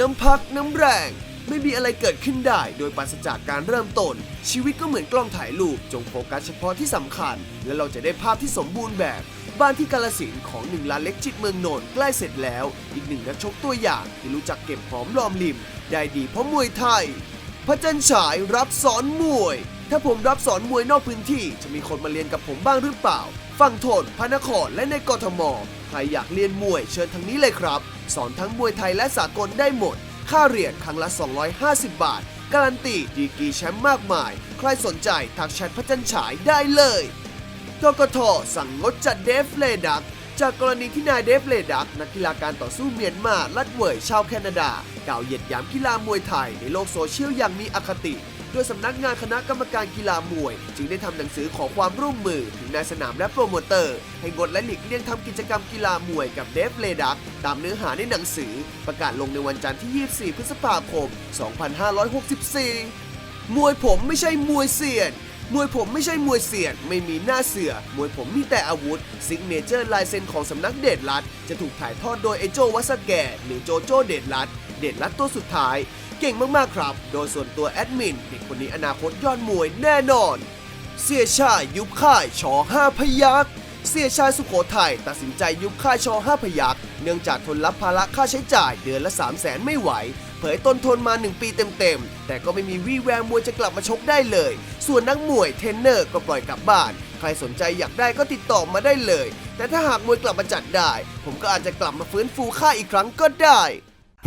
น้ำพักน้ำแรง ไม่มีอะไรเกิดขึ้นได้ โดยปราศจากการเริ่มต้น ชีวิตก็เหมือนกล้องถ่ายรูป จงโฟกัสเฉพาะที่สำคัญ และเราจะได้ภาพที่สมบูรณ์แบบ บ้านที่กาลสินของหนึ่งล้านเล็กจิตเมืองนนท์ใกล้เสร็จแล้ว อีกหนึ่งนักชกตัวอย่างที่รู้จักเก็บหอมรอมริม ได้ดีเพราะมวยไทยพระจันทร์ฉายรับสอนมวย ถ้าผมรับสอนมวยนอกพื้นที่ จะมีคนมาเรียนกับผมบ้างหรือเปล่า ฝั่งทนพระนครและในกทม ใครอยากเรียนมวยเชิญทางนี้เลยครับ สอนทั้งมวยไทยและสากลได้หมด ค่าเรียนครั้งละ 250 บาท การันตีดีกรีแชมป์มากมาย ใครสนใจทักแชทพระจันฉายได้เลยกกทสั่งงดจัดเดฟเลดักจากกรณีที่นายเดฟเลดักนักกีฬาการต่อสู้เมียนมาลัดเวยชาวแคนาดา กล่าวเหยียดหยามกีฬามวยไทยในโลกโซเชียลอย่างมีอคติ โดยสำนักงานคณะกรรมการกีฬามวย จึงได้ทำหนังสือขอความร่วมมือถึงนายสนามและโปรโมเตอร์ ให้งดและหลีกเลี่ยงทำกิจกรรมกีฬามวยกับเดฟเลดักตามเนื้อหาในหนังสือ ประกาศลงในวันจันทร์ที่ 24 พฤษภาคม 2564 มวยผมไม่ใช่มวยเสียน มวยผมไม่ใช่มวยเสียด ไม่มีหน้าเสือ มวยผมมีแต่อาวุธซิกเนเจอร์ลายเซ็นของสำนักเดชรัดจะถูกถ่ายทอดโดยไอโจวัสแกหรือโจโจเดชรัดเดชรัดตัวสุดท้าย เก่งมากๆครับ โดยส่วนตัวแอดมินเด็กคนนี้อนาคตยอดมวยแน่นอน เสียชายยุบค่ายชอห้าพยัก เสียชายสุโขทัยตัดสินใจยุบค่ายชอห้าพยักเนื่องจากทนรับภาระค่าใช้จ่ายเดือนละ3 0 0แสนไม่ไหว เผยต้นทนมา 1 ปีเต็มๆ แต่ก็ไม่มีวี่แววมวยจะกลับมาชกได้เลย ส่วนนักมวยเทรนเนอร์ก็ปล่อยกลับบ้าน ใครสนใจอยากได้ก็ติดต่อมาได้เลย แต่ถ้าหากมวยกลับมาจัดได้ ผมก็อาจจะกลับมาฟื้นฟูค่ายอีกครั้งก็ได้